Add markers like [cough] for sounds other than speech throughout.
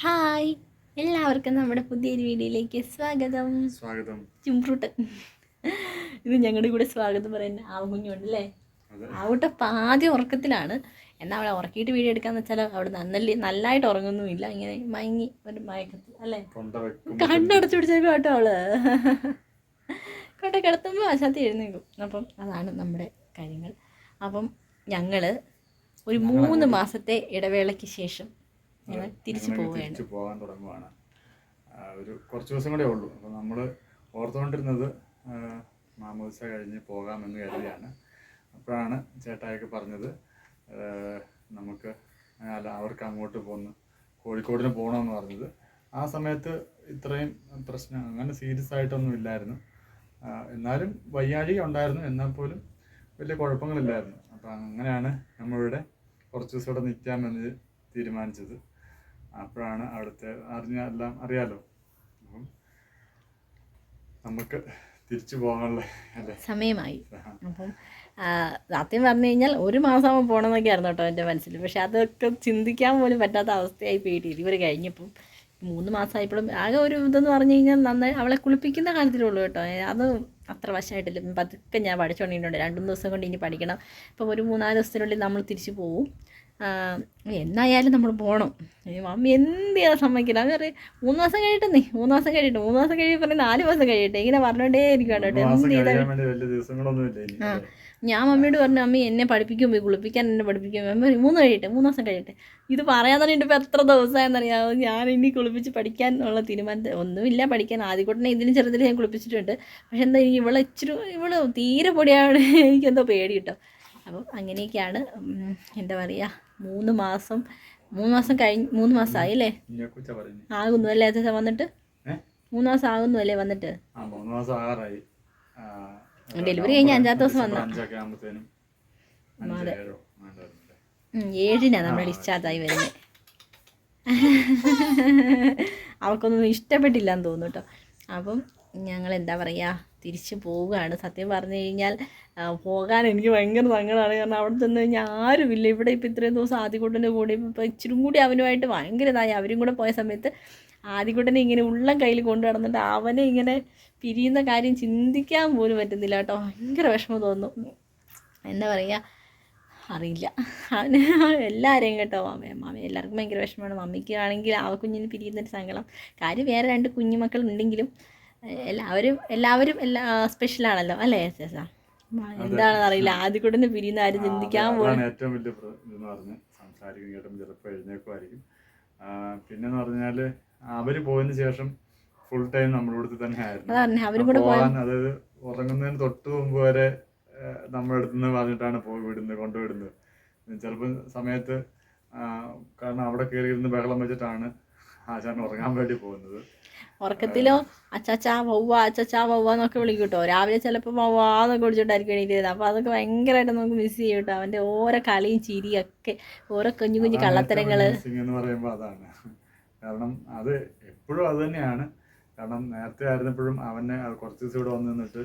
Hi. എല്ലാവർക്കും നമ്മുടെ പുതിയൊരു വീഡിയോയിലേക്ക് സ്വാഗതം. സ്വാഗതം. ചുംപ്രൂട്ട്. ഇത് ഞങ്ങളുടെ കൂടെ സ്വാഗതം പറയുന്ന ആ കുഞ്ഞുണ്ട് അല്ലേ ആവട്ടെ ആദ്യം ഉറക്കത്തിലാണ്. എന്നാൽ അവളെ ഉറക്കിയിട്ട് വീഡിയോ എടുക്കാന്ന് വെച്ചാൽ അവിടെ നന്നല്ലേ നല്ലതായിട്ട് ഉറങ്ങുന്നുമില്ല. ഇങ്ങനെ മയങ്ങി ഒരു മയക്കത്തിൽ അല്ലേ? കണ്ണടച്ചു പിടിച്ചേക്കും കേട്ടോ അവൾ. കേട്ടോ കിടത്തുമ്പോൾ അശാത്തി എഴുന്നേക്കും അപ്പം അതാണ് നമ്മുടെ കാര്യങ്ങൾ. അപ്പം ഞങ്ങൾ ഒരു മൂന്ന് മാസത്തെ ഇടവേളയ്ക്ക് ശേഷം ഞങ്ങൾ തിരിച്ചു പോവുകയാണ്. തിരിച്ചു പോകാൻ തുടങ്ങുവാണ്. ഒരു കുറച്ച് ദിവസം കൂടെ ഉള്ളൂ. അപ്പോൾ നമ്മൾ ഓർത്തുകൊണ്ടിരുന്നത് മാമോദിസ കഴിഞ്ഞ് പോകാമെന്ന് കരുതിയാണ്. അപ്പോഴാണ് ചേട്ടായൊക്കെ പറഞ്ഞത് നമുക്ക് അല്ല അവർക്ക് അങ്ങോട്ട് പോന്ന് കോഴിക്കോടിന് പോകണമെന്ന് പറഞ്ഞത്. ആ സമയത്ത് ഇത്രയും പ്രശ്നം അങ്ങനെ സീരിയസ് ആയിട്ടൊന്നും ഇല്ലായിരുന്നു. എന്നാലും വയ്യാഴിക ഉണ്ടായിരുന്നു. എന്നാൽ പോലും വലിയ കുഴപ്പങ്ങളില്ലായിരുന്നു. അപ്പം അങ്ങനെയാണ് നമ്മളിവിടെ കുറച്ച് ദിവസം ഇവിടെ നിൽക്കാമെന്ന് തീരുമാനിച്ചത്. അപ്പോഴാണ് അവിടുത്തെ അറിഞ്ഞ എല്ലാം അറിയാലോ. അപ്പം നമുക്ക് തിരിച്ചു പോകാനുള്ള സമയമായി. അപ്പം സത്യം പറഞ്ഞു കഴിഞ്ഞാൽ ഒരു മാസം പോകണമെന്നൊക്കെ ആയിരുന്നു കേട്ടോ എന്റെ മനസ്സിൽ. പക്ഷെ അതൊക്കെ ചിന്തിക്കാൻ പോലും പറ്റാത്ത അവസ്ഥയായി പേടി ഡെലിവറി കഴിഞ്ഞപ്പം മൂന്ന് മാസമായപ്പോഴും ആകെ ഒരു ഇതെന്ന് പറഞ്ഞു കഴിഞ്ഞാൽ നന്നായി അവളെ കുളിപ്പിക്കുന്ന കാര്യത്തിലുള്ളൂ കേട്ടോ. അത് അത്ര വശമായിട്ടില്ല. പതുക്കെ ഞാൻ പഠിച്ചുകൊണ്ടിട്ടുണ്ട് രണ്ട് മൂന്ന് ദിവസം കൊണ്ട് ഇനി പഠിക്കണം. ഇപ്പം ഒരു മൂന്നാൽ ദിവസത്തിനുള്ളിൽ നമ്മൾ തിരിച്ചു പോവും. എന്നായാലും നമ്മൾ പോകണം മമ്മി എന്ത് ചെയ്യാൻ സമ്മതിക്കില്ല. അവർ പറയും മൂന്ന് മാസം കഴിയട്ടെ നീ മൂന്ന് മാസം കഴിയട്ടെ മൂന്ന് മാസം കഴിയുമ്പോൾ പറഞ്ഞ് നാല് മാസം കഴിയട്ടെ ഇങ്ങനെ പറഞ്ഞോണ്ടേ ഇരിക്കും കേട്ടോ ആ. ഞാൻ മമ്മിയോട് പറഞ്ഞു അമ്മി എന്നെ പഠിപ്പിക്കും പോയി കുളിപ്പിക്കാൻ എന്നെ പഠിപ്പിക്കും. മമ്മി പറയും, മൂന്ന് കഴിയട്ടെ മൂന്ന് മാസം കഴിയട്ടെ. ഇത് പറയാൻ തന്നെ ഇപ്പോൾ എത്ര ദിവസമായെന്നറിയാമോ ഞാൻ ഇനി കുളിപ്പിച്ച് പഠിക്കാൻ എന്നുള്ള തീരുമാനത്തിൽ ഒന്നുമില്ല. പഠിക്കാൻ ആദ്യക്കൂട്ടനെ ഇതിന് ചെറുതിൽ ഞാൻ കുളിപ്പിച്ചിട്ടുണ്ട്. പക്ഷെ എന്താ ഇവളെ ഇച്ചിരി ഇവൾ തീരെ പൊടിയാണ് എനിക്കെന്തോ പേടി കിട്ടും അപ്പം അങ്ങനെയൊക്കെയാണ് എന്താ പറയുക മൂന്ന് മാസം മൂന്ന് മാസം കഴിഞ്ഞ് മൂന്ന് മാസമായി അല്ലേ കുഞ്ഞാക്കുച്ച പറഞ്ഞു ആകുന്നു അല്ലേ അച്ഛൻ വന്നിട്ട്? മൂന്ന് മാസം ആകുന്നു അല്ലേ വന്നിട്ട് മാസം ഡെലിവറി കഴിഞ്ഞ് അഞ്ചാമത്തെ ദിവസം വന്നു അതെ. ഏഴിനാണ് നമ്മൾ ഡിസ്ചാർജ് ആയി വരുന്നത് അവർക്കൊന്നും ഇഷ്ടപ്പെട്ടില്ല എന്ന് തോന്നുന്നു കേട്ടോ. അപ്പം ഞങ്ങൾ എന്താ പറയുക തിരിച്ചു പോവുകയാണ്. സത്യം പറഞ്ഞു കഴിഞ്ഞാൽ പോകാൻ എനിക്ക് ഭയങ്കര സങ്കടമാണ് കാരണം അവിടെ ചെന്ന് കഴിഞ്ഞാൽ ആരുമില്ല. ഇവിടെ ഇപ്പോൾ ഇത്രയും ദിവസം ആദ്യകൂട്ടന്റെ കൂടെ ഇപ്പോൾ ഇച്ചിരി കൂടി അവനുമായിട്ട് ഭയങ്കര ഇതായി. അവരും കൂടെ പോയ സമയത്ത് ആദ്യകൂട്ടനെ ഇങ്ങനെ ഉള്ളം കയ്യിൽ കൊണ്ടു നടന്നിട്ട് അവനെ ഇങ്ങനെ പിരിയുന്ന കാര്യം ചിന്തിക്കാൻ പോലും പറ്റുന്നില്ല കേട്ടോ. ഭയങ്കര വിഷമം തോന്നുന്നു എന്താ പറയുക അറിയില്ല. അവന് എല്ലാവരെയും കേട്ടോ മാമ മാമ എല്ലാവർക്കും ഭയങ്കര വിഷമമാണ്. മമ്മിക്ക് ആണെങ്കിൽ ആ കുഞ്ഞിന് പിരിയുന്നൊരു സങ്കടം. കാര്യം വേറെ രണ്ട് കുഞ്ഞുമക്കൾ ഉണ്ടെങ്കിലും എല്ലാവരും എല്ലാവരും എല്ലാ സ്പെഷ്യലാണല്ലോ അല്ലേ ചേച്ച എന്താണെന്ന് അറിയില്ല. ആദ്യം കൂടെ പിരിയുന്ന ആരും ചിന്തിക്കാൻ പോകും ഏറ്റവും വലിയ ഇതെന്ന് പറഞ്ഞ് സംസാരിക്കും കേട്ടും ചിലപ്പോൾ എഴുന്നേക്കുമായിരിക്കും പിന്നെന്ന് പറഞ്ഞാൽ അവർ പോയതിന് ശേഷം ഫുൾ ടൈം നമ്മുടെ തന്നെ ആയിരുന്നു. പോകാൻ അതായത് ഉറങ്ങുന്നതിന് തൊട്ട് മുമ്പ് വരെ നമ്മുടെ അടുത്ത് നിന്ന് പറഞ്ഞിട്ടാണ് പോയി വിടുന്നത് കൊണ്ടുവിടുന്നത് ചിലപ്പോൾ സമയത്ത് കാരണം അവിടെ കയറി ഇരുന്ന് ബഹളം വെച്ചിട്ടാണ് ഉറങ്ങാൻ വേണ്ടി പോകുന്നത്. ഉറക്കത്തിലോ? അച്ചാച്ചാ വവ്വ അച്ചാച്ചാ വവ്വ എന്നൊക്കെ വിളിക്കും കേട്ടോ രാവിലെ ചിലപ്പോൾ വവ്വാന്നൊക്കെ വിളിച്ചോണ്ടായിരിക്കും എണീറ്റിരുന്നത് അപ്പോൾ അതൊക്കെ ഭയങ്കരമായിട്ട് നമുക്ക് മിസ് ചെയ്യും കേട്ടോ. അവന്റെ ഓരോ കളിയും ചിരിയും ഒക്കെ. ഓരോ കുഞ്ഞു കുഞ്ഞു കള്ളത്തരങ്ങൾ. കള്ളത്തരങ്ങൾ എന്ന് പറയുമ്പോൾ അതാണ്. കാരണം അത് എപ്പോഴും അത് തന്നെയാണ്. കാരണം നേരത്തെ ആയിരുന്നപ്പോഴും അവനെ കുറച്ച് ദിവസം ഇവിടെ വന്ന് നിന്നിട്ട്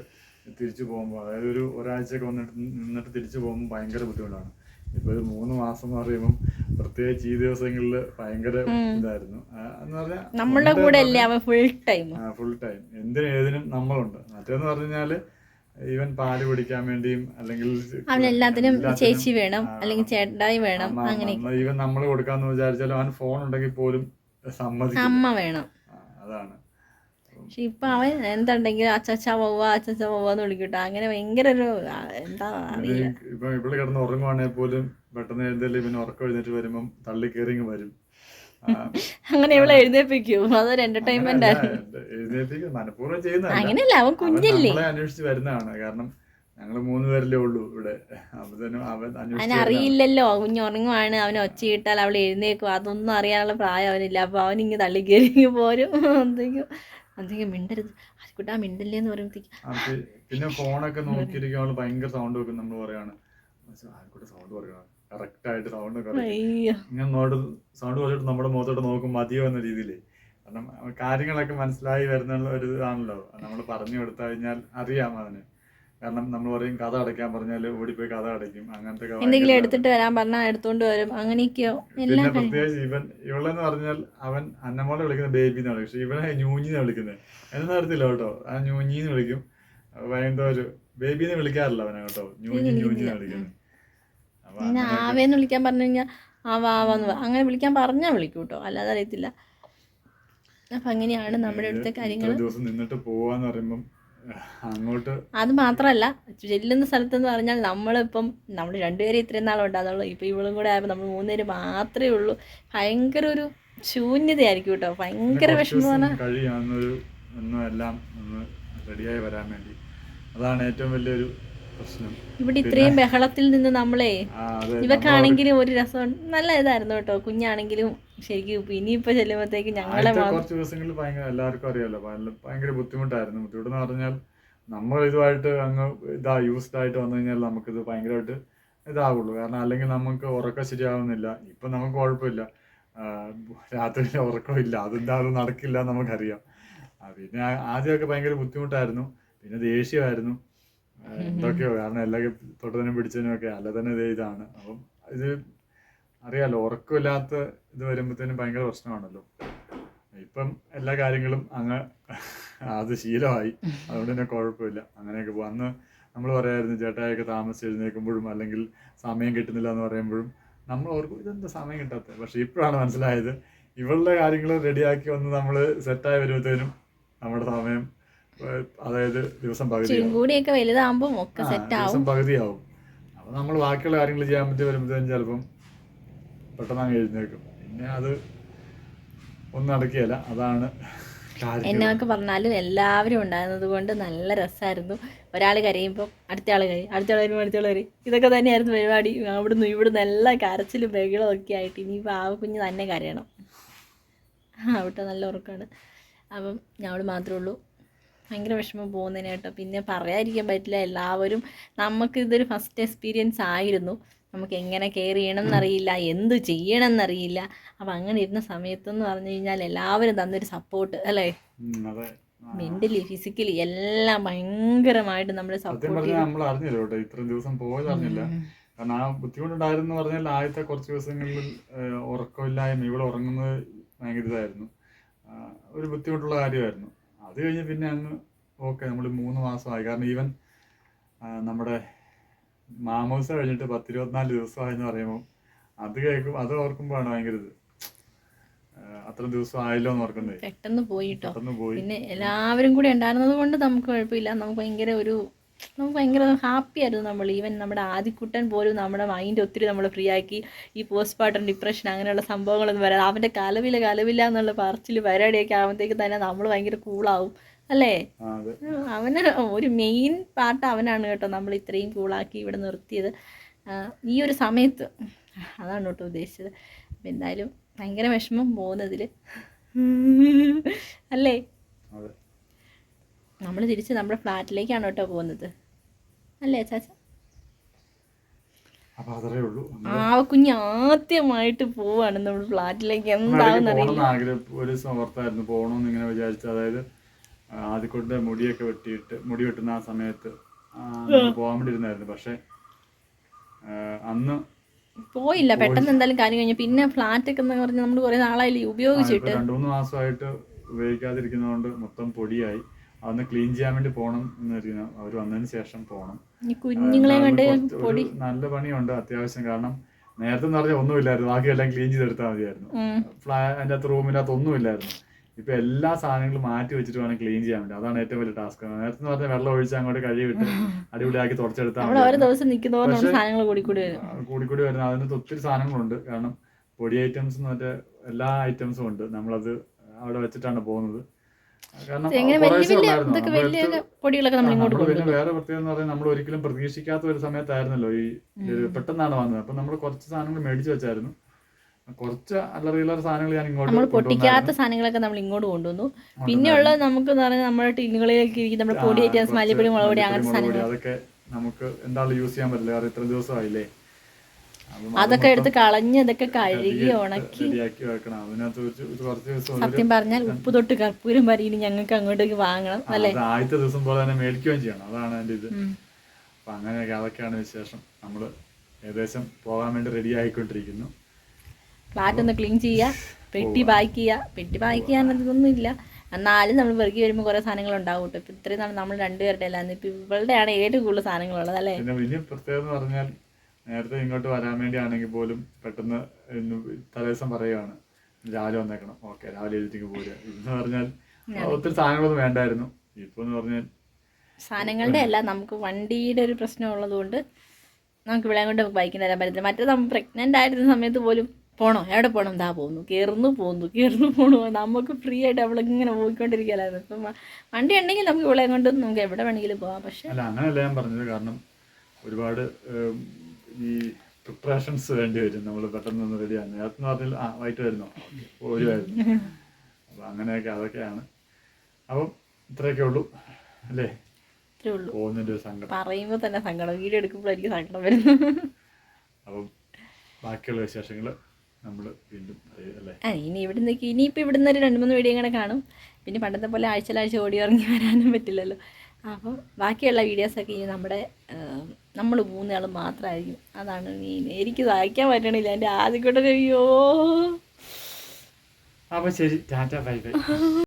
തിരിച്ചു പോകുമ്പോൾ അതായത് ഒരു ഒരാഴ്ചയൊക്കെ വന്നിട്ട് നിന്നിട്ട് തിരിച്ചു പോകുമ്പോൾ ഭയങ്കര ബുദ്ധിമുട്ടാണ്. ഇപ്പൊ ഒരു മൂന്ന് മാസം എന്ന് പറയുമ്പോൾ പ്രത്യേകിച്ച് ഈ ദിവസങ്ങളിൽ ഭയങ്കര ഇതായിരുന്നു. നമ്മളുടെ കൂടെ ഫുൾ ടൈം ഫുൾ ടൈം എന്തിനും ഏതിനും നമ്മളുണ്ട്. മറ്റേന്ന് പറഞ്ഞാൽ ഈവൻ പാൽ പിടിക്കാൻ വേണ്ടിയും അല്ലെങ്കിൽ അവനെല്ലാത്തിനും ചേച്ചി വേണം അല്ലെങ്കിൽ ചേട്ടായി വേണം അങ്ങനെ ഈവൻ നമ്മൾ കൊടുക്കാന്ന് വിചാരിച്ചാലും അവൻ ഫോൺ ഉണ്ടെങ്കിൽ പോലും സമ്മതിക്കില്ല. അമ്മ വേണം അതാണ്. പക്ഷെ ഇപ്പൊ അവൻ എന്തുണ്ടെങ്കിലും അച്ചച്ച വവ്വ അച്ചച്ച വവ്വ എന്ന് വിളിക്കട്ടോ. അങ്ങനെ ഭയങ്കര ഒരു എന്താ അറിയില്ല. ഇപ്പൊ ഇവിടെ കിടന്ന് ഉറങ്ങുവാണെങ്കിൽ പോലും പെട്ടെന്ന് എഴുന്നേലും ഇവന് ഉറക്കം എഴുന്നേറ്റ് വരുമ്പം തള്ളി കയറി വരും. അങ്ങനെ ഇവിടെ എഴുന്നേപ്പിക്കും. അതൊരു എന്റർടൈൻമെന്റ് അങ്ങനെയല്ല, അവൻ കുഞ്ഞല്ലേ? അന്വേഷിച്ച് വരുന്നതാണ്. കാരണം ഞങ്ങൾ മൂന്ന് പേരല്ലേ ഉള്ളൂ ഇവിടെ. അവൻ. അറിയില്ലല്ലോ കുഞ്ഞ് ഉറങ്ങുവാണ് അവൻ ഒച്ചയിട്ടാൽ അവൾ എഴുന്നേക്കും അതൊന്നും അറിയാനുള്ള പ്രായം അവനില്ല. അപ്പൊ അവൻ ഇങ്ങനെ തള്ളി കയറി പോരും. [laughs] എന്തെങ്കിലും എന്തെങ്കിലും മിണ്ടരുത്. ആയിക്കോട്ടെ മിണ്ടല്ലേ എന്ന് പറയുമ്പോഴത്തേക്ക് പിന്നെ ഫോണൊക്കെ നോക്കിയിരിക്കുമ്പോൾ ഭയങ്കര സൗണ്ട് വെക്കും നമ്മൾ പറയാണ്. ആയിക്കോട്ടെ സൗണ്ട് പറയണം കറക്റ്റ് ആയിട്ട് സൗണ്ട് ഇങ്ങനെ സൗണ്ട് കുറച്ചിട്ട് നമ്മുടെ മുഖത്തോട്ട് നോക്കും മതിയോ എന്ന രീതിയിൽ കാരണം കാര്യങ്ങളൊക്കെ മനസ്സിലായി വരുന്ന ഒരു ഇതാണല്ലോ. നമ്മൾ പറഞ്ഞു കൊടുത്തു കഴിഞ്ഞാൽ അറിയാം അവന് കാരണം നമ്മൾ പറയും കഥ അടയ്ക്കാൻ പറഞ്ഞാൽ ഓടിപ്പോയി കഥ അടയ്ക്കും. അങ്ങനത്തെ എന്തെങ്കിലും എടുത്തിട്ട് വരാൻ പറഞ്ഞാൽ എടുത്തോണ്ട് വരും. അങ്ങനെയൊക്കെയോ? പിന്നെ പ്രത്യേകിച്ച് ഇവൻ ഇവളെന്ന് പറഞ്ഞാൽ അവൻ അന്നമോളെ വിളിക്കുന്ന ബേബി എന്നാണ് പക്ഷെ ഇവനെ ന്യൂഞ്ഞിന്ന് വിളിക്കുന്നത്. എന്നൊന്നും നടത്തില്ല കേട്ടോ. ആ ന്യൂഞ്ഞിന്ന് വിളിക്കും. ഒരു ബേബിന്ന് വിളിക്കാറില്ല അവനെ കേട്ടോ. ന്യൂഞ്ഞി ന്യൂഞ്ഞിന്ന് വിളിക്കുന്നത്. പിന്നെ ആവേന്ന് വിളിക്കാൻ പറഞ്ഞു കഴിഞ്ഞാൽ ആവാ ആവാന്ന് അങ്ങനെ വിളിക്കാൻ പറഞ്ഞാൽ വിളിക്കും കേട്ടോ. അല്ലാതെ അറിയത്തില്ല. അപ്പൊ അങ്ങനെയാണ് നമ്മുടെ അടുത്ത കാര്യങ്ങൾ ദിവസം നിന്നിട്ട് പോവാന്ന് പറയുമ്പം അങ്ങോട്ട് അത് മാത്രമല്ല ചെല്ലുന്ന സ്ഥലത്തെന്ന് പറഞ്ഞാൽ നമ്മളിപ്പം നമ്മൾ രണ്ടുപേരും ഇത്രയും നാളുണ്ടാകുന്നുള്ളൂ ഇപ്പം ഇവളും കൂടെ ആയപ്പോൾ നമ്മൾ മൂന്നുപേര് മാത്രമേ ഉള്ളൂ. ഭയങ്കര ഒരു ശൂന്യതയായിരിക്കും കേട്ടോ. ഭയങ്കര വിഷമമാണ്. കഴിയാന്നൊരു എല്ലാം ഒന്ന് റെഡിയായി വരാൻ വേണ്ടി. അതാണ് ഏറ്റവും വലിയൊരു പ്രശ്നം. ഇവിടെ ഇത്രയും ബഹളത്തിൽ നിന്ന് നമ്മളെ ഇവക്കാണെങ്കിലും ഒരു രസം. നല്ല ഇതായിരുന്നു കേട്ടോ. കുഞ്ഞാണെങ്കിലും ശരിക്കും ഇനിയിപ്പോ ചെല്ലുമ്പോഴത്തേക്ക് ഞങ്ങളെ കുറച്ച് ദിവസങ്ങളിൽ ഭയങ്കര എല്ലാവർക്കും അറിയാലോ ഭയങ്കര- ബുദ്ധിമുട്ടായിരുന്നു. ബുദ്ധിമുട്ടെന്ന് പറഞ്ഞാൽ നമ്മൾ ഇതുമായിട്ട് അങ്ങ് ഇതാ യൂസ്ഡ് ആയിട്ട് വന്നു കഴിഞ്ഞാൽ നമുക്കിത് ഭയങ്കരമായിട്ട് ഇതാവുള്ളൂ. കാരണം അല്ലെങ്കിൽ നമുക്ക് ഉറക്കം ശരിയാവുന്നില്ല. ഇപ്പം നമുക്ക് കുഴപ്പമില്ല. രാത്രി ഉറക്കമില്ല അതിന്റെ അത് നടക്കില്ല നമുക്കറിയാം. പിന്നെ ആദ്യമൊക്കെ ഭയങ്കര ബുദ്ധിമുട്ടായിരുന്നു. പിന്നെ ദേഷ്യമായിരുന്നു. എന്തൊക്കെയോ. കാരണം എല്ലാം തൊട്ടതിനും പിടിച്ചതിനും ഒക്കെ അല്ല തന്നെ ഇതാണ്. അപ്പം ഇത് അറിയാലോ ഉറക്കമില്ലാത്ത ഇത് വരുമ്പോഴത്തേനും ഭയങ്കര പ്രശ്നമാണല്ലോ. ഇപ്പം എല്ലാ കാര്യങ്ങളും അങ്ങ് അത് ശീലമായി. അതുകൊണ്ട് തന്നെ കുഴപ്പമില്ല. അങ്ങനെയൊക്കെ പോകും. അന്ന് നമ്മൾ പറയായിരുന്നു ചേട്ടായൊക്കെ താമസിച്ച് എഴുന്നേൽക്കുമ്പോഴും അല്ലെങ്കിൽ സമയം കിട്ടുന്നില്ല എന്ന് പറയുമ്പോഴും നമ്മൾ ഓർക്കും ഇതെന്താ സമയം കിട്ടാത്തത്? പക്ഷെ ഇപ്പോഴാണ് മനസ്സിലായത് ഇവളുടെ കാര്യങ്ങൾ റെഡിയാക്കി വന്ന് നമ്മൾ സെറ്റായി വരുമ്പോഴത്തേനും നമ്മുടെ സമയം അതായത് ദിവസം പകുതിയാവും. ദിവസം പകുതിയാവും. അപ്പൊ നമ്മൾ ബാക്കിയുള്ള കാര്യങ്ങൾ ചെയ്യാൻ പറ്റി വരുമ്പോഴത്തേനും ചിലപ്പം പെട്ടെന്ന് അങ്ങ് എഴുന്നേൽക്കും. പിന്നെ അത് ഒന്നും നടക്കുകയില്ല. അതാണ് കാര്യം. എന്നൊക്കെ പറഞ്ഞാലും എല്ലാവരും ഉണ്ടായിരുന്നത് കൊണ്ട് നല്ല രസമായിരുന്നു. ഒരാൾ കരയുമ്പോൾ അടുത്ത ആൾ കരയും. അടുത്തയാൾ അടുത്ത ആൾ കരയും. ഇതൊക്കെ തന്നെയായിരുന്നു പരിപാടി. അവിടുന്ന് ഇവിടുന്ന് എല്ലാം കരച്ചിലും ബഹളം ഒക്കെ ആയിട്ട് ഇനിയിപ്പോൾ ആ കുഞ്ഞ് തന്നെ കരയണം. അവിടെ നല്ല ഉറക്കമാണ് അപ്പം അവിടെ മാത്രമേ ഉള്ളൂ. ഭയങ്കര വിഷമം പോകുന്നതിന് കേട്ടോ പിന്നെ പറയാതിരിക്കാൻ പറ്റില്ല. എല്ലാവരും നമുക്ക് ഇതൊരു ഫസ്റ്റ് എക്സ്പീരിയൻസ് ആയിരുന്നു. നമുക്ക് എങ്ങനെ കെയർ ചെയ്യണം എന്നറിയില്ല എന്ത് ചെയ്യണം എന്നറിയില്ല അപ്പം അങ്ങനെ ഇരുന്ന സമയത്തെന്ന് പറഞ്ഞു കഴിഞ്ഞാൽ എല്ലാവരും തന്നൊരു സപ്പോർട്ട് അല്ലേ? മെന്റലി ഫിസിക്കലി എല്ലാം ഭയങ്കരമായിട്ട് സത്യം സപ്പോർട്ട് നമ്മൾ അറിഞ്ഞില്ല കേട്ടോ ഇത്രയും ദിവസം പോയത് അറിഞ്ഞില്ല. കാരണം ആ ബുദ്ധിമുട്ടുണ്ടായിരുന്നു പറഞ്ഞാൽ ആദ്യത്തെ കുറച്ച് ദിവസങ്ങളിൽ ഉറക്കമില്ലായ്മ ഇവിടെ ഉറങ്ങുന്നത് ഭയങ്കര ഇതായിരുന്നു. ഒരു ബുദ്ധിമുട്ടുള്ള കാര്യമായിരുന്നു. അത് കഴിഞ്ഞ് പിന്നെ അങ്ങ് ഓക്കെ നമ്മൾ മൂന്ന് മാസമായി. കാരണം ഈവൻ നമ്മുടെ മാമോസ കഴിഞ്ഞിട്ട് പത്തിരുപത്തിനാല് ദിവസമായെന്ന് പറയുമ്പോൾ അത് കേൾക്കും അത് ഓർക്കുമ്പോഴാണ് ഭയങ്കര ഇത്. അത്ര ദിവസം ആയല്ലോ എന്ന് ഓർക്കുന്നത്. പെട്ടെന്ന് പോയി കേട്ടോ. പിന്നെ എല്ലാവരും കൂടി ഉണ്ടായിരുന്നത് കൊണ്ട് നമുക്ക് കുഴപ്പമില്ല. നമുക്ക് ഭയങ്കര ഒരു നമുക്ക് ഭയങ്കര ഹാപ്പി ആയിരുന്നു നമ്മൾ. ഈവൻ നമ്മുടെ ആദിക്കുട്ടൻ പോലും നമ്മുടെ മൈൻഡ് ഒത്തിരി നമ്മൾ ഫ്രീ ആക്കി. ഈ പോസ്റ്റ് പാർട്ടം ഡിപ്രഷൻ അങ്ങനെയുള്ള സംഭവങ്ങളൊന്നും വരാതെ അവന്റെ കലവില കലവില്ല എന്നുള്ള പറച്ചിൽ പരിപാടിയൊക്കെ ആകുമ്പോഴത്തേക്ക് തന്നെ നമ്മൾ ഭയങ്കര കൂളാവും അല്ലേ? അവന് ഒരു മെയിൻ പാർട്ട് അവനാണ് കേട്ടോ നമ്മൾ ഇത്രയും കൂളാക്കി ഇവിടെ നിർത്തിയത്. ഈ ഒരു സമയത്ത് അതാണ് കേട്ടോ ഉദ്ദേശിച്ചത്. അപ്പം എന്തായാലും ഭയങ്കര വിഷമം പോകുന്നതിൽ അല്ലേ? നമ്മൾ തിരിച്ച് നമ്മുടെ ഫ്ലാറ്റിലേക്കാണ് കേട്ടോ പോകുന്നത്. അല്ലേ ചാച്ച ആ കുഞ്ഞ് ആദ്യമായിട്ട് പോവാണ് നമ്മൾ ഫ്ലാറ്റിലേക്ക്. എന്താണെന്ന് അറിയില്ല ഒരു ദിവസം ഓർത്തായിരുന്നു പോകണമെന്ന് ഇങ്ങനെ വിചാരിച്ചു അതായത് ആ, ആദ്യക്കൊണ്ട് മുടിയൊക്കെ വെട്ടിയിട്ട് മുടി വെട്ടുന്ന ആ സമയത്ത് പോകാൻ വേണ്ടി ഇരുന്നായിരുന്നു. പക്ഷെ അന്ന് പോയില്ല. പെട്ടെന്ന് എന്തായാലും കാര്യം കഴിഞ്ഞു. പിന്നെ ഫ്ലാറ്റൊക്കെ എന്ന് പറഞ്ഞ് നമ്മൾ കുറേ നാളായില്ലേ ഉപയോഗിച്ചിട്ട്? രണ്ടു മൂന്ന് മാസമായിട്ട് ഉപയോഗിക്കാതിരിക്കുന്നതുകൊണ്ട് മൊത്തം പൊടിയായി. അതൊന്ന് ക്ലീൻ ചെയ്യാൻ വേണ്ടി പോകണം എന്ന് ഇരിക്കുന്നു അവർ വന്നതിന് ശേഷം പോകണം ഈ കുഞ്ഞുങ്ങളെ കണ്ട് പൊടി നല്ല പണിയുണ്ട് അത്യാവശ്യം. കാരണം നേരത്തെ എന്ന് പറഞ്ഞാൽ ഒന്നുമില്ലായിരുന്നു. ബാക്കിയെല്ലാം ക്ലീൻ ചെയ്തെടുത്താൽ മതിയായിരുന്നു. അതിന്റെ അകത്ത് റൂമിനകത്ത് ഒന്നുമില്ലായിരുന്നു. ഇപ്പൊ എല്ലാ സാധനങ്ങളും മാറ്റി വെച്ചിട്ട് വേണം ക്ലീൻ ചെയ്യാൻ വേണ്ടി. അതാണ് ഏറ്റവും വലിയ ടാസ്ക് നേരത്തെ എന്ന് പറഞ്ഞാൽ വെള്ളം ഒഴിച്ച് അങ്ങോട്ട് കഴുകി വിട്ട് അടിപൊളിയാക്കി തുടച്ചെടുത്താൽ നമ്മൾ ഓരോ മതി ദിവസം നിൽക്കുന്നതോറും നമ്മുടെ കൂടി കൂടി വരും. കൂടി കൂടി വരുന്ന അതിനകത്ത് ഒത്തിരി സാധനങ്ങളുണ്ട്. കാരണം പൊടി ഐറ്റംസ് മറ്റേ എല്ലാ ഐറ്റംസും ഉണ്ട്. നമ്മളത് അവിടെ വെച്ചിട്ടാണ് പോകുന്നത്. കാരണം വേറെ പ്രത്യേകത എന്ന് പറഞ്ഞാൽ നമ്മൾ ഒരിക്കലും പ്രതീക്ഷിക്കാത്ത ഒരു സമയത്തായിരുന്നല്ലോ ഈ പെട്ടെന്നാണ് വന്നത്. അപ്പൊ നമ്മൾ കുറച്ച് സാധനങ്ങൾ മേടിച്ചു വെച്ചായിരുന്നു. കുറച്ച് അല്ലറ ചില്ലറ സാധനങ്ങൾ ഞാൻ ഇങ്ങോട്ട് നമ്മൾ. പൊട്ടിക്കാത്ത സാധനങ്ങളൊക്കെ നമ്മൾ ഇങ്ങോട്ട് കൊണ്ടുവന്നു. പിന്നെ ഉള്ളത് നമുക്ക് പറഞ്ഞാൽ നമ്മുടെ ടിന്നുകളിലേക്ക് ഇരിക്കും നമ്മുടെ പൊടി ഐറ്റംസ് മല്ലിപ്പൊടി മുളക് പൊടി മല്ലിപ്പൊടി, അങ്ങനത്തെ സാധനങ്ങൾ. അതൊക്കെ നമുക്ക് എന്താണ് യൂസ് ചെയ്യാൻ പറ്റില്ല? കാരണം ഇത്ര ദിവസമായില്ലേ? അതൊക്കെ എടുത്ത് കളഞ്ഞ് അതൊക്കെ കഴുകി ഉണക്കി. സത്യം പറഞ്ഞാൽ ഉപ്പ് തൊട്ട് കർപ്പൂരം വരിയിന് ഞങ്ങൾക്ക് അങ്ങോട്ടേക്ക് വാങ്ങണം അല്ലേ? ആദ്യത്തെ ദിവസം പോലെ തന്നെ മേടിക്കുകയും ചെയ്യണം. അതാണ് എന്റെ ഇത്. അപ്പൊ അങ്ങനെയൊക്കെ അതൊക്കെയാണ് വിശേഷം. നമ്മൾ ഏകദേശം പോകാൻ വേണ്ടി റെഡി ആയിക്കൊണ്ടിരിക്കുന്നു. ഫ്ലാറ്റ് ഒന്ന് ക്ലീൻ ചെയ്യുക പെട്ടി പാക്ക് ചെയ്യുക പെട്ടി പാക്ക് ചെയ്യാനതൊന്നും ഇല്ല എന്നാലും നമ്മൾ പെറുക്കി വരുമ്പോൾ കുറേ സാധനങ്ങൾ ഉണ്ടാവും കേട്ടോ. ഇപ്പം ഇത്രയും നാൾ നമ്മൾ രണ്ടുപേരുടെ അല്ലാന്ന് ഇപ്പം ഇവളുടെയാണ് ഏറ്റവും കൂടുതൽ സാധനങ്ങളുള്ളത് അല്ലേ? വലിയ പ്രത്യേകത പറഞ്ഞാൽ നേരത്തെ ഇങ്ങോട്ട് വരാൻ വേണ്ടി ആണെങ്കിൽ പോലും പെട്ടെന്ന് തലേദിവസം പറയുകയാണ് രാവിലെ വന്നേക്കണം. ഓക്കെ രാവിലെ എഴുതിക്ക് പോരുക. പറഞ്ഞാൽ ഒത്തിരി സാധനങ്ങളൊന്നും വേണ്ടായിരുന്നു. ഇപ്പൊ എന്ന് പറഞ്ഞാൽ സാധനങ്ങളുടെ അല്ല നമുക്ക് വണ്ടിയുടെ ഒരു പ്രശ്നം ഉള്ളത് കൊണ്ട് നമുക്ക് ഇവിടെ കൊണ്ട് നമുക്ക് ബൈക്കിന് തരാൻ പറ്റത്തില്ല. മറ്റേ നമ്മൾ പ്രഗ്നന്റ് ആയിരുന്ന സമയത്ത് പോലും പോണോ? എവിടെ പോകണം ദാ പോകുന്നു കയറുന്നു പോകുന്നു കയറുന്നു പോണു. നമുക്ക് ഫ്രീ ആയിട്ട് അവളിങ്ങനെ പോയിക്കൊണ്ടിരിക്കലായിരുന്നു ഇപ്പം വണ്ടി ഉണ്ടെങ്കിൽ നമുക്ക് ഇവിടെ കൊണ്ട് നമുക്ക് എവിടെ വേണമെങ്കിലും പോകാം പക്ഷെ അല്ല അങ്ങനെയല്ല ഞാൻ പറഞ്ഞത്. കാരണം ഒരുപാട് ഈ പ്രിപ്പറേഷൻസ് വേണ്ടി വരും. നമ്മൾ പെട്ടെന്ന് ഒന്ന് റെഡിയാണ് നേരത്തെ പറഞ്ഞാൽ ആ വൈകിട്ട് വരുന്നോ പോരുമായിരുന്നു അപ്പം അങ്ങനെയൊക്കെ അതൊക്കെയാണ്. അപ്പം ഇത്രയൊക്കെ ഉള്ളൂ. അല്ലേ? പറയുമ്പോൾ തന്നെ സങ്കടം. വീഡിയോ എടുക്കുമ്പോഴായിരിക്കും സങ്കടം വരുന്നത് അപ്പം ബാക്കിയുള്ള വിശേഷങ്ങൾ നമ്മൾ വീണ്ടും അല്ലേ? ആ ഇനി ഇവിടുന്ന് ഇനിയിപ്പോൾ ഇവിടുന്ന് ഒരു രണ്ട് മൂന്ന് വീഡിയോ ഇങ്ങനെ കാണും. പിന്നെ പണ്ടത്തെ പോലെ ആഴ്ചയിലാഴ്ച ഓടി ഇറങ്ങി വരാനും പറ്റില്ലല്ലോ. അപ്പോൾ ബാക്കിയുള്ള വീഡിയോസൊക്കെ ഇനി നമ്മുടെ നമ്മൾ മൂന്നാൾ മാത്രമായിരിക്കും. അതാണ് മീൻ എനിക്ക് സഹായിക്കാൻ പറ്റണില്ല. എന്റെ ആദ്യം കൂടെ അയ്യോ. അപ്പോൾ ശരി. Tata bye bye. [laughs]